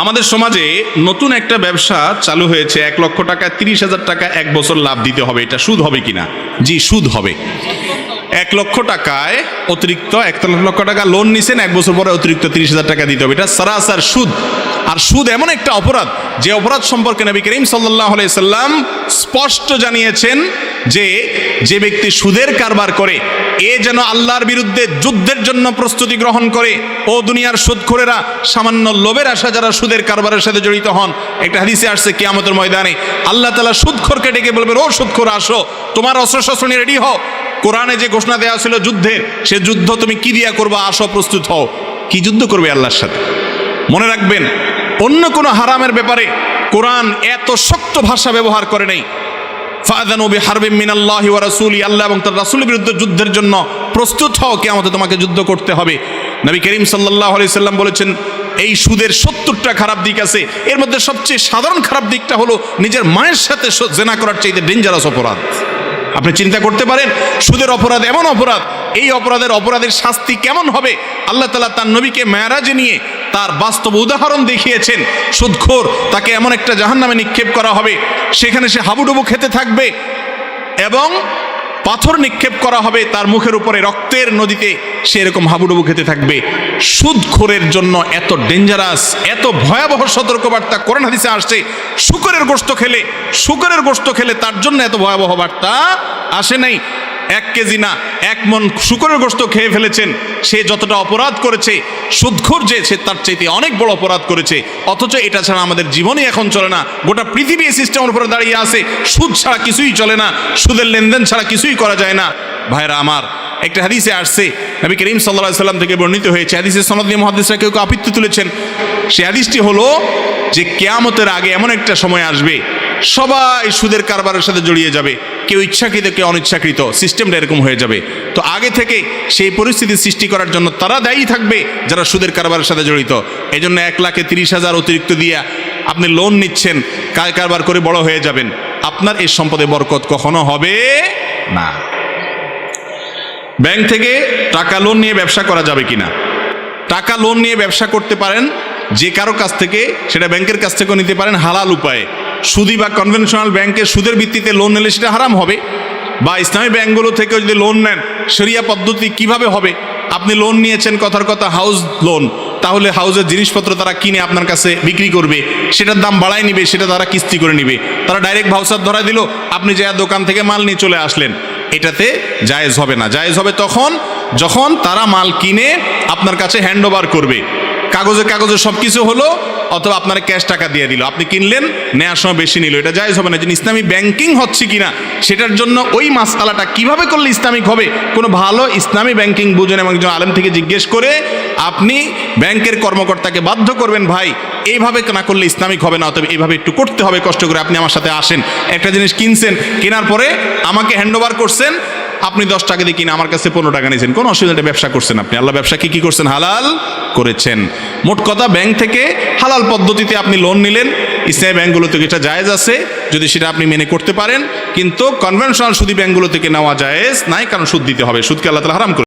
আমাদের সমাজে নতুন একটা ব্যবসা চালু হয়েছে, এক লক্ষ টাকা তিরিশ হাজার টাকা এক বছর লাভ দিতে হবে। এটা সুদ হবে কিনা? জি, সুদ হবে। এক লক্ষ টাকায় অতিরিক্ত এক লক্ষ টাকা লোন নিছেন, এক বছর পরে অতিরিক্ত তিরিশ হাজার টাকা দিতে হবে। এটা সারাসার সুদ। আর সুদ এমন একটা অপরাধ, যে অপরাধ সম্পর্কে নবী করিম সাল্লাহ সাল্লাম স্পষ্ট জানিয়েছেন যে যে ব্যক্তি সুদের কারবার করে এ যেন আল্লাহর বিরুদ্ধে যুদ্ধের জন্য প্রস্তুতি গ্রহণ করে। ও দুনিয়ার সুদখোরেরা সামান্য লোভের আশা যারা সুদের কারবারের সাথে জড়িত হন, একটা হাদিসে আসছে কিয়ামতের ময়দানে, আল্লাহ তালা সুদখোরকে ডেকে বলবেন, ও সুদখোর আসো, তোমার অস্ত্র শস্ত্র নিয়ে রেডি হও। কোরআনে যে ঘোষণা দেওয়া ছিল যুদ্ধের, সে যুদ্ধ তুমি কি দিয়া করবা, আসো, প্রস্তুত হও। কি যুদ্ধ করবে আল্লাহর সাথে? মনে রাখবেন, অন্য কোনো হারামের ব্যাপারে কোরআন এত শক্ত ভাষা ব্যবহার করে নেই। ফাদানু বিহারবিম মিনাল্লাহি ওয়া রাসূলি, আল্লাহ এবং তার রাসূলের বিরুদ্ধে যুদ্ধের জন্য প্রস্তুত হও, কিয়ামতে তোমাকে যুদ্ধ করতে হবে। নবী করিম সাল্লাল্লাহু আলাইহি সাল্লাম বলেছেন, এই সুদের সত্তরটা খারাপ দিক আছে। এর মধ্যে সবচেয়ে সাধারণ খারাপ দিকটা হলো নিজের মায়ের সাথে জেনা করার চাইতে ডেঞ্জারাস অপরাধ। আপনি চিন্তা করতে পারেন, সুদের অপরাধ এমন অপরাধ, এই অপরাধের অপরাধের শাস্তি কেমন হবে? আল্লাহ তালা তার নবীকে মেয়ারাজে নিয়ে তার বাস্তব উদাহরণ দেখিয়েছেন। সুদখোর, তাকে এমন একটা জাহান্নামে নিক্ষেপ করা হবে, সেখানে সে হাবুডুবু খেতে থাকবে এবং পাথর নিক্ষেপ করা হবে, তার মুখের উপরে রক্তের নদীতে সে এরকম হাবুডুবু খেতে থাকবে। সুদখোরের জন্য এত ডেঞ্জারাস এত ভয়াবহ সতর্কবার্তা কোরআন হাদিসে আসছে, শুকরের গোস্ত খেলে, শুকরের গোস্ত খেলে তার জন্য এত ভয়াবহ বার্তা আসে নাই। এক কেজি না, এক মন শুকরের গোস্ত খেয়ে ফেলেছেন। সে যতটা অপরাধ করেছে সুদখোর যে, সে তার চাইতে অনেক বড় অপরাধ করেছে। অথচ এটা ছাড়া আমাদের জীবনই এখন চলে না। গোটা পৃথিবী এই সিস্টেমের উপরে দাঁড়িয়ে আছে। সুদ ছাড়া কিছুই চলে না। সুদের লেনদেন ছাড়া কিছুই করা যায় না। ভাইরা আমার, একটা হাদিসে আসছে, নবী করিম সাল্লাহ সাল্লাম থেকে বর্ণিত হয়েছে, হাদিসের সনদ মহাদিসরা কেউ আপিত্য তুলেছেন। সে হাদিসটি হলো যে, কেয়ামতের আগে এমন একটা সময় আসবে সবাই সুদের কারবারের সাথে জড়িয়ে যাবে। কেউ ইচ্ছাকৃত, কেউ অনিচ্ছাকৃত, সিস্টেমটা এরকম হয়ে যাবে। তো আগে থেকে সেই পরিস্থিতি সৃষ্টি করার জন্য তারা দায়ী থাকবে যারা সুদের কারবারের সাথে জড়িত। এই জন্য এক লাখে তিরিশ হাজার অতিরিক্ত দিয়ে আপনি লোন নিচ্ছেন কায় কারবার করে বড় হয়ে যাবেন। আপনার এই সম্পদে বরকত কখনো হবে না। ব্যাংক থেকে টাকা লোন নিয়ে ব্যবসা করা যাবে কিনা? টাকা লোন নিয়ে ব্যবসা করতে পারেন, যে কারও কাছ থেকে, সেটা ব্যাংকের কাছ থেকেও নিতে পারেন, হালাল উপায়ে। সুদি বা কনভেনশনাল ব্যাংকের সুদের ভিত্তিতে লোন নিলে সেটা হারাম হবে। বা ইসলামী ব্যাংকগুলো থেকে যদি লোন নেন, শরিয়া পদ্ধতি কীভাবে হবে? আপনি লোন নিয়েছেন, কথার কথা হাউস লোন তাহলে হাউসের জিনিসপত্র তারা কিনে আপনার কাছে বিক্রি করবে। সেটার দাম বাড়ায় নিবে, সেটা তারা কিস্তি করে নিবে। তারা ডাইরেক্ট ভাউসার ধরা দিল, আপনি যা দোকান থেকে মাল নিয়ে চলে আসলেন, এটাতে জায়েজ হবে না। জায়েজ হবে তখন, যখন তারা মাল কিনে আপনার কাছে হ্যান্ড করবে। কাগজে কাগজে সব কিছু হলো, অথবা আপনার ক্যাশ টাকা দিয়ে দিল। আপনি কিনলেন নেওয়ার সময় বেশি নিল। এটা জায়েজ হবে না। যে ইসলামী ব্যাংকিং হচ্ছে কিনা, সেটার জন্য ওই মাসকালাটা কীভাবে করলে ইসলামিক হবে? কোনো ভালো ইসলামী ব্যাংকিং বুঝেন এবং একজন আলেম থেকে জিজ্ঞেস করে আপনি ব্যাংকের কর্মকর্তাকে বাধ্য করবেন, ভাই, এইভাবে না করলে ইসলামিক হবে না, অতএব এইভাবে একটু করতে হবে, কষ্ট করে আপনি আমার সাথে আসেন। একটা জিনিস কিনছেন, কেনার পরে আমাকে হ্যান্ড ওভার করছেন আপনি দশ টাকা দিয়ে কিনে আমার কাছে পনেরো টাকা নিয়েছেন। কোনো অসুবিধা ব্যবসা করছেন আপনি। আল্লাহ ব্যবসা কি কি করছেন? হালাল করেছেন। মোট কথা ব্যাংক থেকে হালাল পদ্ধতিতে আপনি লোন নিলেন। ইসলামী ব্যাংকগুলো থেকে এটা জায়েজ আছে, যদি সেটা আপনি মেনে করতে পারেন। কিন্তু কনভেনশনাল সুদী ব্যাংকগুলো থেকে নেওয়া জায়েজ নাই, কারণ সুদ দিতে হবে। সুদকে আল্লাহ তালা হারাম